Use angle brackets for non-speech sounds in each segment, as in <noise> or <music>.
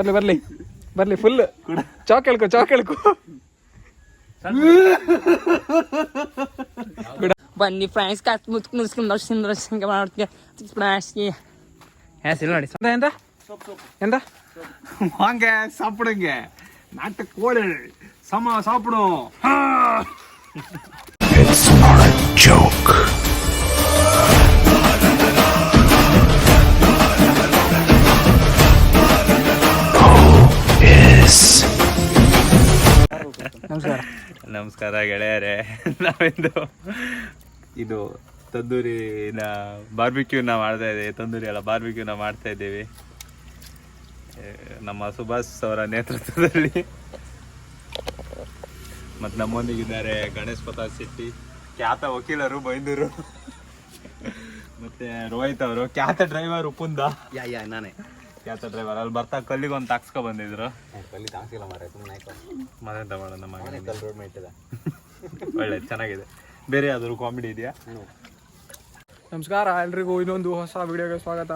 ಬರ್ಲಿ ಬರ್ಲಿ ಬರ್ಲಿ ಫುಲ್ ಚಾಕ್ ಹೇಳ್ಕೊ ಚಾಕ್ ಹೇಳ್ಕೊ ಬನ್ನಿ ಫ್ರೆಂಡ್ಸ್ ಕತ್ ಮುತ್ ಮುಸ್ಕೊಂಡು ದರ್ಶನ ದರ್ಶನ ಮಾಡ್ತೀವಿ ಫ್ರೆಂಡ್ಸ್ಗೆ ಹೆಸರು ನೋಡಿ ಎಂತ ಎಂತ வாங்க சாப்பிடுங்க நாட்டு கோழி சம சாப்பிடும் ನಮಸ್ಕಾರ ನಮಸ್ಕಾರ ಗೆಳೆಯರೇ. ನಾವಿಂದು ಇದು ತಂದೂರಿನ ಬಾರ್ಬಿಕ್ಯೂನ ಮಾಡ್ತಾ ಇದ್ದೀವಿ. ತಂದೂರಿ ಅಲ್ಲ ಬಾರ್ಬಿಕ್ಯೂನ ಮಾಡ್ತಾ ಇದ್ದೀವಿ. ನಮ್ಮ ಸುಭಾಷ್ ಅವರ ನೇತೃತ್ವದಲ್ಲಿ. ಮತ್ತು ನಮ್ಮೊಂದಿಗಿದ್ದಾರೆ ಗಣೇಶ್ ಪ್ರತಾಪ್ ಶೆಟ್ಟಿ, ಖ್ಯಾತ ವಕೀಲರು ಬೈಂದೂರು ಮತ್ತೆ ರೋಹಿತ್ ಅವರು, ಖ್ಯಾತ ಡ್ರೈವರ್ ಉಪ್ಪುಂದ ಯಾ ಯಾ, ನಾನೇ. ಖ್ಯಾತ ಡ್ರೈವರ್ ಅಲ್ಲಿ ಬರ್ತಾ ಕಲ್ಲಿಗೆ ಒಂದು ತಾಕ್ಸ್ಕೊ ಬಂದಿದ್ರು. ಕಲ್ಲಿ ತಾಕ್ಸಿಲ್ಲ ಮಾರ ಸುಮ್ಮನೆ ಮನೆ ತಗೊಳ್ಳೋಣ ನಮ್ಮ ಕಲ್ ರೋಡ್ ಮೇಟಿದ ಒಳ್ಳೆ ಚೆನ್ನಾಗಿದೆ. ಬೇರೆ ಯಾವ್ದಾದ್ರು ಕಾಮಿಡಿ ಇದೆಯಾ? ನಮಸ್ಕಾರ ಎಲ್ರಿಗೂ ಇನ್ನೊಂದು ಹೊಸ ವಿಡಿಯೋಗೆ ಸ್ವಾಗತ.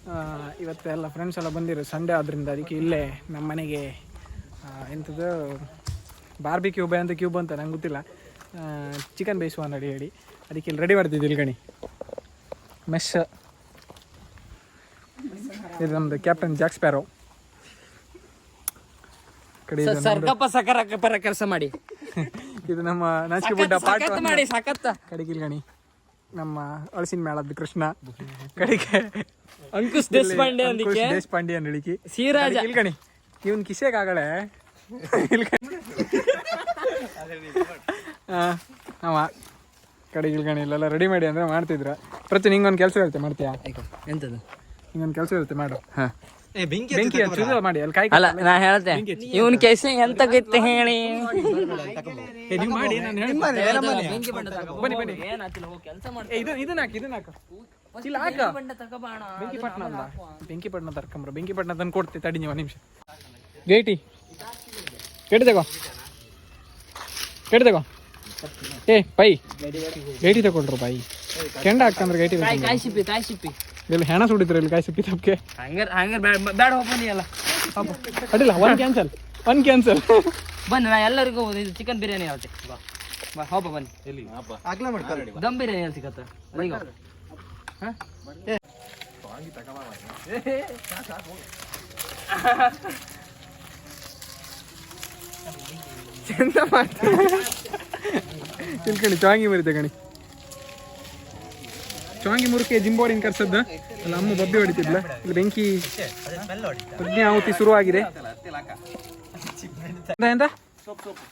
ಇವತ್ತೆಲ್ಲ ಇವತ್ತು ಎಲ್ಲ ಫ್ರೆಂಡ್ಸ್ ಎಲ್ಲ ಬಂದಿರೋ ಸಂಡೇ ಆದ್ರಿಂದ ಅದಕ್ಕೆ ಇಲ್ಲೇ ನಮ್ಮ ಮನೆಗೆ ಎಂಥದ್ದು ಬಾರ್ಬಿ ಕ್ಯೂಬ್ ಅಂತ ಕ್ಯೂಬ್ ಅಂತ ನಂಗೆ ಗೊತ್ತಿಲ್ಲ. ಚಿಕನ್ ಬೇಯಿಸುವ ನಡಿ ಹೇಳಿ. ಅದಕ್ಕೆ ಇಲ್ಲಿ ರೆಡಿ ಮಾಡ್ತಿದ್ದಿಲ್ಲ ಗಣಿ. ಮೆಶ್ ಇದು ನಮ್ದು ಕ್ಯಾಪ್ಟನ್ ಜಾಕ್ ಸ್ಪ್ಯಾರೋ ಕಡೆ ಇದು ನಮ್ದು- ಸರ್ಕಪ್ಪ ಸಕರ ಪರ ಕೆಲಸ ಮಾಡಿ. <laughs> ಇದು ನಮ್ಮ ನಾಚಿಕೆ ಗುಡ್ಡ ಪಾಠ ಸಖತ್ ಮಾಡಿ ಸಖತ್ ಕಡೆಗೆ ಗಣಿ ನಮ್ಮ ಅಳಸಿನ ಮೇಳದ ಕೃಷ್ಣ. ಕಡೆಗೆ ಅಂಕುಶ್ ದೇಶಪಾಂಡೆ ಅಂದಿಕ್ಕೆ ದೇಶಪಾಂಡೆ ಹೇಳಿಕಿ ಸಿರಾಜ ಇಲ್ಕಣಿ ಇವನ್ ಕಿಸೆಗ್ ಆಗಳೆ ಅವ ಕಡೆಗೆ ಇಲ್ಕಣಿ ಇಲ್ಲೆಲ್ಲ ರೆಡಿ ಮಾಡಿ ಅಂದ್ರೆ ಮಾಡ್ತಿದ್ರ. ಪ್ರತಿ ನಿಂಗೊಂದು ಕೆಲಸ ಹೇಳ್ತೆ ಮಾಡ್ತೀಯಾ? ಎಂತದು? ನಿಂಗೊಂದು ಕೆಲಸ ಇರುತ್ತೆ ಮಾಡು. ಬೆಂಕಿ ಹಚ್ಚುದು ಮಾಡಿ ಅಲ್ಲಿ ಕಾಯಿ ಅಲ್ಲ ನಾ ಹೇಳ್ತೆ ಇವನ್ ಕೇಸ ಎಂತ ಗೊತ್ತ ಹೇಳಿ? ಏ, ನೀವ್ ಮಾಡಿ ನಾನು ಹೇಳ್ತೀನಿ. ಬೆಂಕಿ ಬಂಡ ಬನ್ನಿ ಬನ್ನಿ. ಏನಾತಿಲ್ಲ ಹೋಗಿ ಕೆಲಸ ಮಾಡಿ. ಏ, ಇದು ಇದನ್ನ ಹಾಕಿ ಇದನ್ನ ಹಾಕು. ಇಲ್ಲ ಹಾಕ. ಬಂಡ ತಗೋಬಾಣ ಬೆಂಕಿ ಪಟ್ನ ಅಲ್ಲ ಬೆಂಕಿ ಪಟ್ನ ತರ್ಕೊಂಬ್ರ ಬೆಂಕಿ ಪಟ್ನ ತಂದು ಕೊಡ್ತೆ ತಡಿ ನೀವು ನಿಮಿಷ. ಗೇಟಿ. ಗೇಟಿ ತಗೋ. ಗೇಟಿ ತಗೋ. ಏ ಪೈ. ಗೇಟಿ ತಗೊಳ್ರು ಪೈ. ಕೆಂಡ ಹಾಕಂದ್ರೆ ಗೇಟಿ ಕಾಯಿ ಕಾಯಿ ಸಿಪ್ಪಿ ಕಾಯಿ ಸಿಪ್ಪಿ ಇಲ್ಲಿ ಹೆಣ ಸುಡಿದ್ರು ಇಲ್ಲಿ ಕಾಯಿ ಸಿಕ್ಕಿ ತಪ್ಪಕ್ಕೆ ಹಂಗಾರ ಹಂಗಾರ ಬ್ಯಾಡ ಬ್ಯಾಡ ಹೋಗ್ಬನ್ನಿ ಎಲ್ಲ ಅಡ್ಡಿಲ್ಲ ಒನ್ ಕ್ಯಾನ್ಸಲ್ ಒನ್ ಕ್ಯಾನ್ಸಲ್ ಬನ್ನಿ ನಾ ಎಲ್ಲರಿಗೂ ಇದು ಚಿಕನ್ ಬಿರಿಯಾನಿ ಹೇಳ್ತೆ ಬಾ ಬಾ ಹೋಪ ಬನ್ನಿ. ಆಗ್ಲಾ ಮಾಡ್ತಾರೆ ದಮ್ ಬಿರಿಯಾನಿ ಸಿಗತ್ತೆ? ಸಿಗತ್ತ ಬನ್ನಿ ಚಂದ ಮಾಡ್ತಾರೆ ತಿಳ್ಕಣಿ ಚಾಂಗಿ ಮರಿತೆ ಕಣಿ. ಚಾಂಗಿ ಮುರುಕೆ ಜಿಂಬೋಡಿನ ಕರ್ಸದ್ದ ಅಲ್ಲ ಅಮ್ಮ ಬಬ್ಬಿ ಹೊಡಿತಿದ್ಲ ಇಲ್ಲಿ ಬೆಂಕಿ ಅಗ್ನಿ ಆಹುತಿ ಶುರುವಾಗಿದೆ ಎಂತ ಎಂತ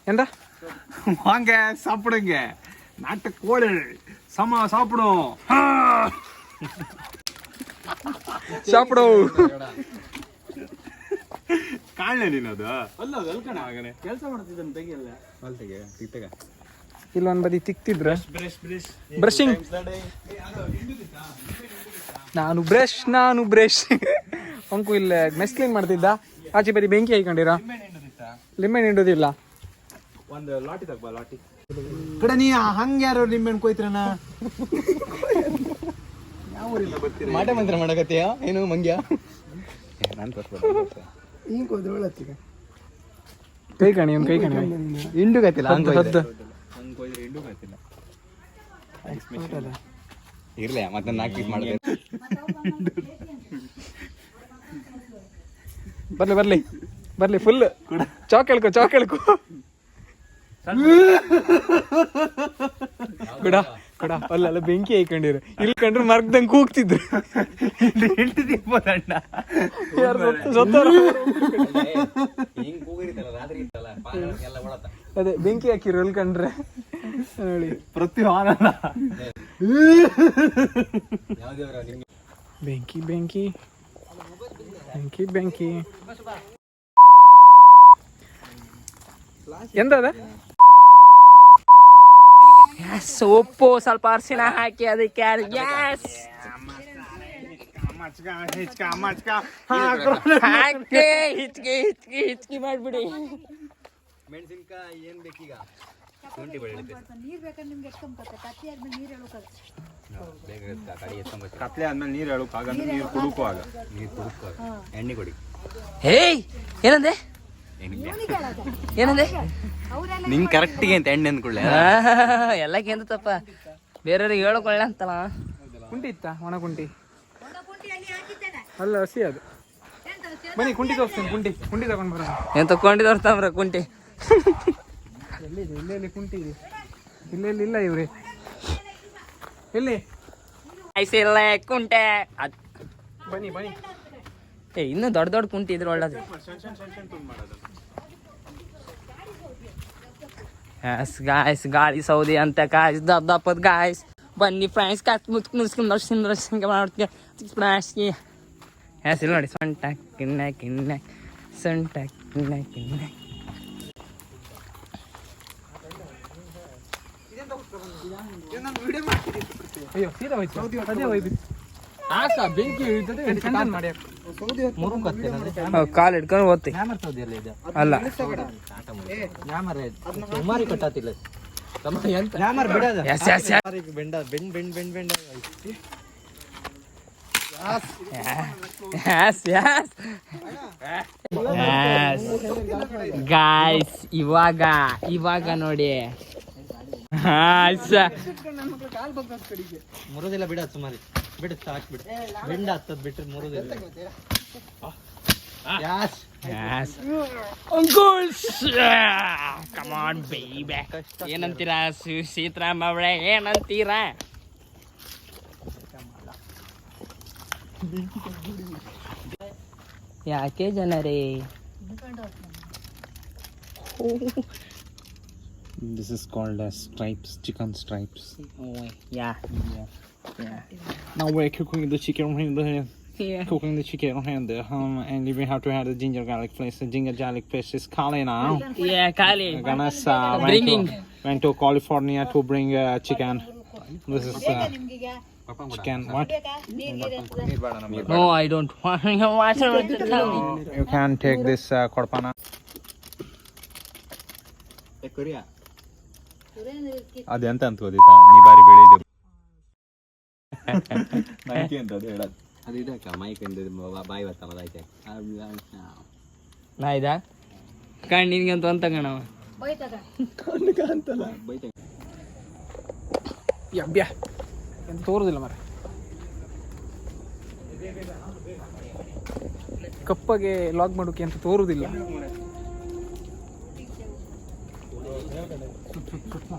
ಎಂತ வாங்க சாப்பிடுங்க நாட்டு கோழி சம சாப்பிடும் ಶಾಪಡು ಕಾಣಲೆ ನೀನದು ಅಲ್ಲ ಅದು ಅಲ್ಕಣ ಆಗನೆ ಕೆಲಸ ಮಾಡ್ತಿದ್ದಾನೆ ತೆಗಿಯಲ್ಲ ಅಲ್ತೆಗೆ ತಿತ್ತಗ ಇಲ್ಲೊಂದ್ ಬದಿ ತಿಕ್ತಿದ್ರ. ಬ್ರಷ್ ಬ್ರಷ್ ಬ್ರಷಿಂಗ್ ನಾನು ಬ್ರಷ್ ನಾನು ಬ್ರಷ್ ಅಂಕು ಇಲ್ಲ ಮೆಸ್ ಕ್ಲೀನ್ ಮಾಡ್ತಿದ್ದ. ಆಚೆ ಬರೀ ಬೆಂಕಿ ಹಾಕೊಂಡಿರ ಲಿಂಬೆ ಹಿಂಡೋದಿಲ್ಲ. ಒಂದು ಲಾಟಿ ತಗಬಾ ಲಾಟಿ. ಕಡೆ ನೀ ಹಂಗ ಯಾರು ಲಿಂಬೆಣ್ಣು ಕೊಯ್ತಿರನ ಮಾಟ ಮಂತ್ರ ಮಾಡಕತ್ತೀಯ? ಏನು ಮಂಗ್ಯ? ನಾನು ಕೈ ಕಣಿ ಕೈ ಕಣಿ. ಇಂಡು ಗತ್ತಿಲ್ಲ ಹದ್ದು ಇಂಡು ಗೊತ್ತಿಲ್ಲ ಇರ್ಲಿ ಮತ್ತೆ ನಾಲ್ಕು ಪೀಸ್ ಮಾಡಿದೆ. ಬರ್ಲಿ ಬರ್ಲಿ. ಬರ್ಲಿ ಫುಲ್ ಚಾಕ್ ಹೇಳ್ಕೊ ಚಾಕ್ ಹೇಳ್ಕೊ ಕೂಡ ಕೂಡ. ಅಲ್ಲಲ್ಲ ಬೆಂಕಿ ಹಾಕೊಂಡಿರು ಇಲ್ಲಿ ಕಂಡ್ರು ಮರ್ಗದಂಗೆ ಕೂಗ್ತಿದ್ರು. ಒಳತ ಅದೇ ಬೆಂಕಿ ಹಾಕಿರು ಅಲ್ಲಿ ಕಂಡ್ರೆ. ನೋಡಿ <laughs> ಪ್ರತಿ ನಿಮ್ಗೆ ಬೆಂಕಿ ಬೆಂಕಿ. ಬೆಂಕಿ ಬೆಂಕಿ. ಎಂತದ ಸೊಪ್ಪು ಸ್ವಲ್ಪ ಅರಿಶಿನ ಹಾಕಿ ಅದಕ್ಕೆ ಗ್ಯಾಸ್ ಹಾಕಿ ಹಿಚ್ಕಿ ಹಿಚ್ಕಿ ಹಿಚ್ಕಿ ಮಾಡ್ಬಿಡಿ. ಮೆಣಸಿನ್ಕಾಯಿ ಏನ್ ಬೇಕೀಗ? ಶುಂಠಿ ಬೆಳ್ಳಿದೆ ನೀರು ಬೇಕಾದ್ರೆ ನಿಮ್ಗೆ ಎತ್ಕೊಂಬತ್ತೆ ಕತ್ತಿ ಆದ್ಮೇಲೆ ನೀರ್ ಎಳ್ಬೇಕಾಗುತ್ತೆ ಬೇಗ ಇರುತ್ತೆ, ಕಡಿ ಎತ್ಕೊಂಬರ್ತೀವಿ ಕತ್ಲೆ ಆದ್ಮೇಲೆ ನೀರು ಹೇಳಕ್ ಆಗಂದ್ರೆ ನೀರು ಕುಡುಕು ಆಗ ನೀರು ಕುಡಿಸ್ಕೊ ಎಣ್ಣೆ ಕೊಡಿ. ಹೇಯ್ ಏನಂದೆ? ಏನಂದೆ? ನಿಂಗೆ ಕರೆಕ್ಟಿಗೆ ಅಂತ ಎಣ್ಣೆ ಅಂದ್ಕೊಳ್ಳೆ ಎಲ್ಲಕ್ಕೆ ಎಂತ ತಪ್ಪ ಬೇರೆಯವ್ರಿಗೆ ಹೇಳ್ಕೊಳ್ಳ ಅಂತಲ್ಲ ಕುಂಟಿ ಇತ್ತ? ಒಣ ಕುಂಟಿ ಅಲ್ಲ ಹಸಿ ಅದು. ಬನ್ನಿ ಕುಂಟಿ ತೋರಿಸ್ತೀನಿ ಕುಂಟಿ ಕುಂಟಿ ತಗೊಂಡ್ ಬರೋಣ. ಏನ್ ತಮ್ರ ಕುಂಟಿ ಎಲ್ಲಿದೆ ಇಲ್ಲೇ ಇಲ್ಲಿ ಕುಂಟಿ ಇದೆ ಇಲ್ಲೇ ಇಲ್ಲಿ ಇಲ್ಲ ಇವ್ರಿ. ಎಲ್ಲಿ ಐಸಿಲ್ಲ ಕುಂಟೆ. ಬನ್ನಿ ಬನ್ನಿ. ಏ ಇನ್ನೂ ದೊಡ್ಡ ದೊಡ್ಡ ಕುಂಟಿ ಇದ್ರೆ ಒಳ್ಳೇದು. ಎಸ್ ಗಾಯ್ಸ್ ಗಾಳಿ ಸೌದಿ ಅಂತ ಕಾಯ್ಸ್ ದಪ್ಪ ದಪ್ಪದ ಗಾಯ್ಸ್ ಬನ್ನಿ ಫ್ರೆಂಡ್ಸ್ ಕಾತ್ ಮುತ್ ಮುಸ್ಕೊಂಡು ದರ್ಶನ ದರ್ಶನ ಮಾಡ್ತೀವಿ ಫ್ರೆಂಡ್ಸ್ಗೆ ಎಸ್ ಇಲ್ಲಿ ನೋಡಿ ಸೊಂಟ ಕಿನ್ನ ಕಿನ್ನ ಸೊಂಟ ಕಿನ್ನ ಕಿನ್ನ. ಅಯ್ಯೋ ಸೀದಾ ಹೋಯ್ತು. ಅದೇ ಹೋಯ್ತು. ಆಕ ಬೆಂಕಿ ಮಾಡಿ ಕಾಲು ಹಿಡ್ಕೊಂಡು ಓದ್ತಿ. ಅಲ್ಲ. ಸುಮಾರಿ ಕಟ್ಟಾತಿಲ್ಲ. Yes yes bend bend bend bend bend yes yes. Guys ಇವಾಗ ಇವಾಗ ನೋಡಿ. ಮುರೋದಿಲ್ಲ ಬಿಡ ಸುಮಾರಿ. ಬಿಡ ಸಾಕ್ ಬಿಡ. ಬೆಂಡ ಹತ್ತದ್ ಬಿಟ್ರೆ ಮುರೋದಿಲ್ಲ. Yes. Yes. Uncles! Come on, baby. ಏನಂತೀರಾ ಸು- ಸೀತಾರಾಮ್ ಅವಳೆ ಏನಂತೀರಾ? ಯಾಕೆ ಜನರೇ? This is called as stripes, chicken stripes. Oh, yeah. Yeah. Yeah. Now we're cooking the chicken in the yeah. cooking the chicken hand um, and we have to add the ginger garlic paste the ginger garlic paste is kali now yeah kali ganesh uh, went, to, went to california to bring uh, chicken this is uh, chicken what no i don't want <laughs> water you can take this uh, korpana ಅದೆಂತ ಅಂತ ಓದಿತಾ ನೀ ಬಾರಿ ಬೆಳಿದೆ ಅಂತ ಅದು ಹೇಳೋದು. ಅದು ಇದಕ್ಕ mic ಬಾಯಿ ಬರ್ತಲ್ಲ ಐತೆ ನಾ ಇದಾ ಕಣ್ಣಿನ್ಗಂತ ಅಂತ ಕಣವ ಬೈತದ ಅಬ್ಬ್ಯಾ ಎಂತ ತೋರುದಿಲ್ಲ ಮರ ಕಪ್ಪಗೆ ಲಾಗ್ ಮಾಡೋಕೆ ಅಂತ ತೋರುದಿಲ್ಲ.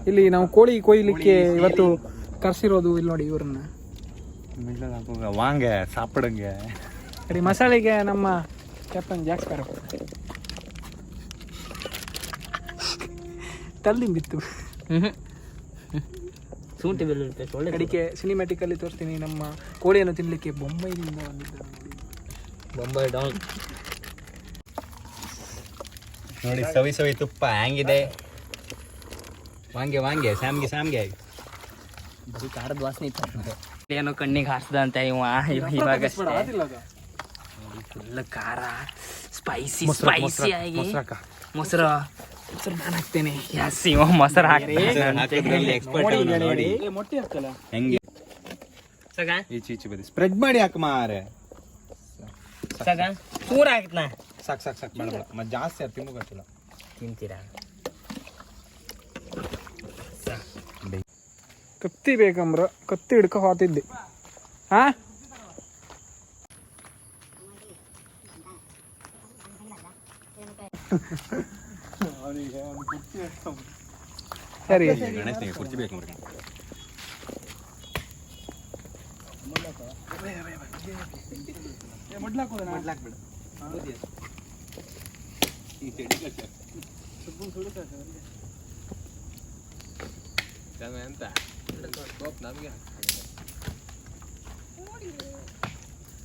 ಇಲ್ಲಿ ನಾವು ಕೋಳಿ ಕೊಯ್ಲಿಕ್ಕೆ ಇವತ್ತು ಕರ್ಸಿರೋದು ಇಲ್ಲಿ ನೋಡಿ ಇವ್ರನ್ನ. ವಾಂಗ ಸಾಪಡಂಗೆ. ಅಡಿ ಮಸಾಲೆಗೆ ನಮ್ಮ ಕ್ಯಾಪ್ಟನ್ ಜಾಕ್ಸ್ ತಲ್ಲಿ ಬಿತ್ತು. ಶೂಂಠಿ ಬೆಳ್ಳುಳ್ಳಿ ಪೇಸ್ಟ್ ಒಳ್ಳೆ ಅಡಿಕೆ ಸಿನಿಮ್ಯಾಟಿಕಲ್ಲಿ ತೋರಿಸ್ತೀನಿ ನಮ್ಮ ಕೋಳಿಯನ್ನು ತಿನ್ನಲಿಕ್ಕೆ ಬೊಂಬೈನಿಂದ ಬಂದಿದ್ದ ಬೊಂಬೈ ಡೌನ್ ನೋಡಿ ಸವಿ ಸವಿ ತುಪ್ಪ ಹೆಂಗಿದೆ ವಾಂಗೆ ವಾಂಗೆ ಸ್ಯಾಮ್ಗೆ ಸ್ಯಾಮ್ಗೆ. ಬರೀ ಖಾರದ ವಾಸನೆ ಇತ್ತು ಏನೋ ಕಣ್ಣಿಗೆ ಹಾಸ್ದ ಅಂತ ಇವ ಇವ- ಇವಾಗ ಫುಲ್ ಖಾರ ಸ್ಪೈಸಿ ಸ್ಪೈಸಿ ಆಗಿ ಮೊಸರು. ಮೊಸರು ನಾನು ಹಾಕ್ತೇನೆ. ಎಸ್ ಇವ ಮೊಸರು ಹಾಕ್ತೇನೆ. ಎಕ್ಸ್ಪರ್ಟ್ ನೋಡಿ ಮೊಟ್ಟೆ ಹಾಕಲ್ಲ ಹೆಂಗೆ? ಸಗ? ಈಚೆ ಈಚೆ ಬದಿ ಸ್ಪ್ರೆಡ್ ಮಾಡಿ ಹಾಕ ಮಾರೆ. ಸಗ? ಪೂರ ಹಾಕ್ತನ ಸಾಕ್. ಸಾಕ್ ಸಾಕ್ ಬೇಡ ಬೇಡ. ಮತ್ತೆ ಜಾಸ್ತಿ ಅದು ತಿಂತೀರಾ? ಕತ್ತಿ ಬೇಕಂಬ್ರ ಕತ್ತಿ ಹಿಡ್ಕೊ ಹೋತಿದ್ದೆ ಹಾ ಸರಿ ಗಣೇಶನಿಗೆ ಕುರ್ಚಿ ಬೇಕು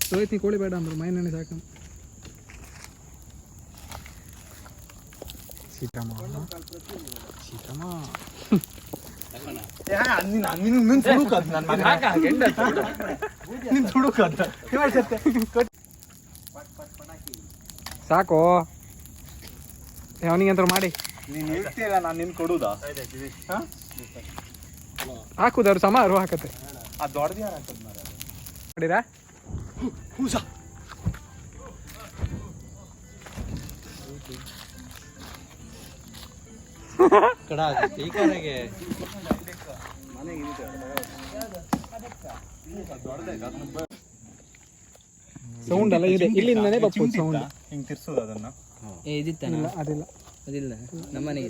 ಸೋಯ್ತಿ ಕೋಳಿ ಬೇಡ ಅಂದ್ರು ಮೈನೆಣ್ಣೆ ಸಾಕು. ಸೀತಮ್ಮ. ಸೀತಮ್ಮ. ಸಾಕು. ಅವನಿಗೆ ಅಂತ ಮಾಡಿ. ನೀನು ಹೇಳ್ತೀರಾ ನಾನು ನಿನ್ ಕೊಡುದಾ? ಹಾಕುದು ಸಮಾರು ಸಮ ಅವ್ರು ಹಾಕತ್ತೆ ನೋಡಿರಾ ಸೌಂಡ್ ಅಲ್ಲ ಇದೆ. ಇಲ್ಲಿಂದನೇ ಬಪ್ಪು ಸೌಂಡ್ ಹಿಂಗ್ ತಿರ್ಸೋದು ಅದನ್ನ. ಏ ಇದಿತ್ತ ಅದಿಲ್ಲ. ಅದಿಲ್ಲ. ನಮ್ಮನೆಗೆ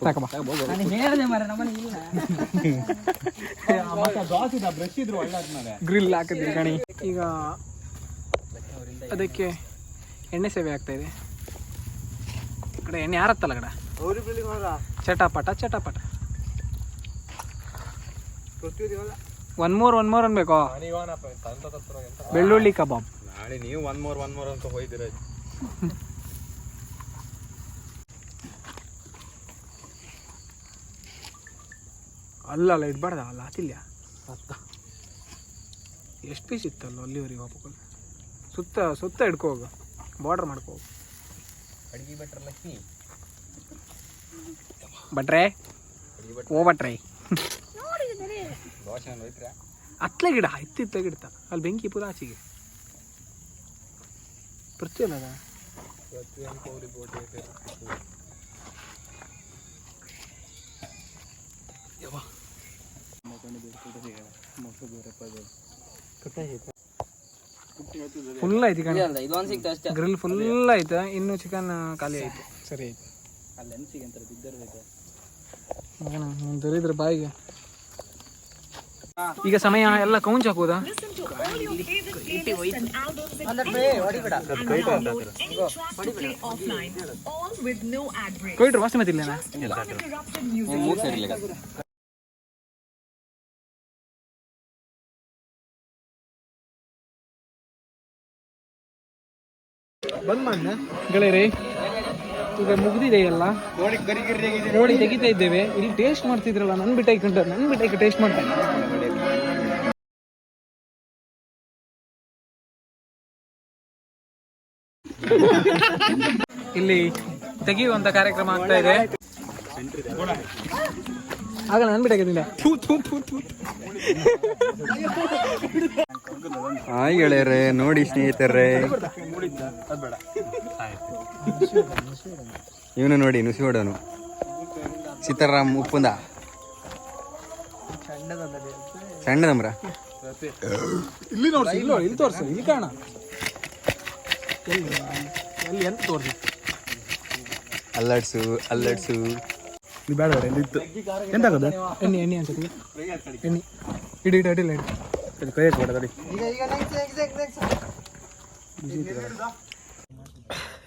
ಸಾಕಪ್ಪ ನಾನು ಹೇಳಿದೆ ಮರ ನಮ್ಮನೆಗೆ ಇಲ್ಲ. ಬ್ರಷ್ ಇದ್ರು ಒಳ್ಳೆ ಆದ್ಮೇಲೆ ಗ್ರಿಲ್ ಗಣಿ ಈಗ ಅದಕ್ಕೆ ಎಣ್ಣೆ ಸೇವೆ ಆಗ್ತಾ ಇದೆ. ಕಡೆ ಎಣ್ಣೆ ಯಾರತ್ತಲ್ಲ ಕಡ? ಚಟಾಪಟ ಚಟಾಪಟ. ಒನ್ ಮೋರ್ ಒನ್ ಮೋರ್ ಅನ್ಬೇಕು. ಬೆಳ್ಳುಳ್ಳಿ ಕಬಾಬ್. ನಾಳೆ ನೀವು ಒನ್ ಮೋರ್ ಒನ್ ಮೋರ್ ಅಂತ ಹೋಯ್ದಿರ ಅಲ್ಲ ಅಲ್ಲ ಸತ್ತ ಅಲ್ಲ ಹತ್ತಿಲ್ಲ ಎಷ್ಟು ಪೀಸ್ ಇತ್ತಲ್ಲ ಅಲ್ಲಿವರೆಗೆ ಹೋಗ್ಬೇಕು ಸುತ್ತ ಸುತ್ತ ಹಿಡ್ಕೋ ಹೋಗು ಬಾರ್ಡರ್ ಮಾಡ್ಕೋ ಹೋಗು ಅಡಿಗೆ ಬೆಟ್ರ್ ಲಕ್ಕಿ ಭಟ್ರೆ. ಓ ಬಟ್ರೆ ಅತ್ಲೆ ಗಿಡ ಇತ್ತಿತ್ತ ಗಿಡತ ಅಲ್ಲಿ ಬೆಂಕಿ ಪೂರ ಆಚೆಗೆ ಪ್ರತಿಯೊಂದ ಫುಲ್ ಐತಿ ಕಣಿ. ಇದೊಂದು ಸಿಕ್ತು ಅಷ್ಟೇ. ಗ್ರಿಲ್ ಫುಲ್ ಐತೆ ಇನ್ನು ಚಿಕನ್ ಖಾಲಿ ಆಯ್ತು. ಸರಿ ಆಯ್ತು ಮಗನ ನೀನ್ ದೊರಿದ್ರೆ ಬಾಯಿಗೆ. ಈಗ ಸಮಯ ಎಲ್ಲ ಕೌಂಚ್ ಹಾಕೋದಾ ಕೊಯ್ಟ್ರು ವಾಸ್ತಿ ಮತ್ತಿಲ್ಲೇನಾ ಬಂದ್ ಮಾಡ ಗೆಳೆಯರೇ, ಈಗ ಮುಗ್ದಿದೆ ಎಲ್ಲ ನೋಡಿ, ತೆಗಿತಾ ಇದ್ದೇವೆ. ಇಲ್ಲಿ ಟೇಸ್ಟ್ ಮಾಡ್ತಿದ್ರಲ್ಲ, ನನ್ ಬಿಟ್ಟಾಗಿ ಕಂಡ ನನ್ ಬಿಟ್ಟೈಕ ಟೇಸ್ಟ್ ಮಾಡ್ತಾ ಇಲ್ಲಿ ತೆಗೆಯುವಂತ ಕಾರ್ಯಕ್ರಮ ಆಗ್ತಾ ಇದೆ. ಆಗ ನನ್ ಬಿಡಕ್ಕೆ ಥೂ ಥೂ ಥೂ ಥೂ. ಹಾಯ್ ಗೆಳೆಯರೇ ನೋಡಿ ಸ್ನೇಹಿತರೆ. ಇವನು ನೋಡಿ ನುಸಿಗೋಡನು. ಸೀತಾರಾಮ್ ಉಪ್ಪುಂದ? ಸಣ್ಣದಮ್ರ ಇಲ್ಲಿ ನೋಡ್ಸಿ ಇಲ್ಲಿ ನೋಡಿ ಇಲ್ಲಿ ತೋರ್ಸು ಇಲ್ಲಿ ಕಾಣ. ಎಲ್ಲಿ ಎಲ್ಲಿ ಎಂತ ತೋರ್ಸಿ? ಅಲ್ಲಡ್ಸು ಅಲ್ಲಡ್ಸು. ಬೇಡ ಬೇಡ ಇತ್ತು? ಎಂತ ಆಗೋದು ಎಣ್ಣೆ ಎಣ್ಣೆ ಅನ್ಸುತ್ತೆ ಎಣ್ಣೆ. ಇಡಿ ಇಡಿ ಅಡಿಲ್ಲ ಇಡಿ. ಕೈ ಹಾಕ್ಬೇಡ ತಡಿ.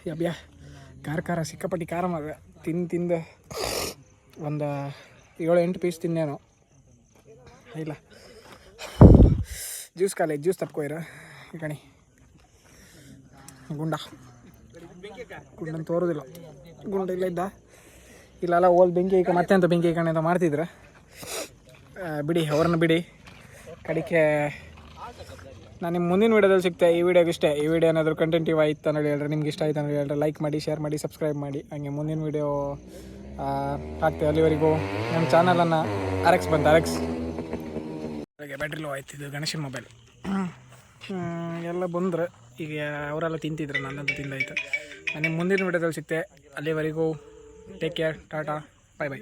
ಯಬ್ಯಾ ಖಾರ ಖಾರ ಸಿಕ್ಕಾಪಟ್ಟಿ ಖಾರ ಮಗ ತಿಂದು ತಿಂದು. ಒಂದು ಏಳು ಎಂಟು ಪೀಸ್ ತಿನ್ನೇನು ಇಲ್ಲ. ಜ್ಯೂಸ್ ಕಾಲೇ ಜ್ಯೂಸ್ ತಪ್ಕೋಯ್ರ ಈ ಕಣಿ. ಗುಂಡ. ಗುಂಡನ್ ತೋರೋದಿಲ್ಲ. ಗುಂಡ ಇಲ್ಲ ಇದ್ದ. ಇಲ್ಲೆಲ್ಲ ಓಲ್ ಬೆಂಕಿ ಈಗ ಮತ್ತೆ ಅಂತ ಬೆಂಕಿ ಕಣೆ ಅಂತ ಮಾಡ್ತಿದ್ರು. ಬಿಡಿ, ಅವ್ರನ್ನ ಬಿಡಿ. ಕಡಿಕೆ ನಾನು ನಿಮ್ಮ ಮುಂದಿನ ವೀಡಿಯೋದಲ್ಲಿ ಸಿಗ್ತೆ, ಈ ವಿಡಿಯೋಗೆ ಇಷ್ಟೇ. ಈ ವಿಡಿಯೋ ಏನಾದರೂ ಕಂಟೆಂಟಿವ್ ಆಯ್ತು ಅನ್ನೋದು ಹೇಳ್ರಿ, ನಿಮ್ಗೆ ಇಷ್ಟ ಆಯ್ತು ಅನ್ನೋದು ಹೇಳ್ರಿ. ಲೈಕ್ ಮಾಡಿ ಶೇರ್ ಮಾಡಿ ಸಬ್ಸ್ಕ್ರೈಬ್ ಮಾಡಿ. ಹಂಗೆ ಮುಂದಿನ ವೀಡಿಯೋ ಹಾಕ್ತೇವೆ ಅಲ್ಲಿವರೆಗೂ. ನಮ್ಮ ಚಾನಲನ್ನು ಅರೆಕ್ಸ್ ಬಂತು ಆರ್ ಎಕ್ಸ್ ಬ್ಯಾಟ್ರಿ ಲೋ ಆಯ್ತು, ಇದು ಗಣೇಶನ ಮೊಬೈಲ್ ಎಲ್ಲ ಬಂದರೆ ಈಗ ಅವರೆಲ್ಲ ತಿಂತಿದ್ರು, ನನ್ನಂತೂ ತಿಂದಾಯ್ತು ನಾನು ಮುಂದಿನ ವಿಡಿಯೋದಲ್ಲಿ ಸಿಗ್ತೆ, ಅಲ್ಲಿವರೆಗೂ. Take care tata bye bye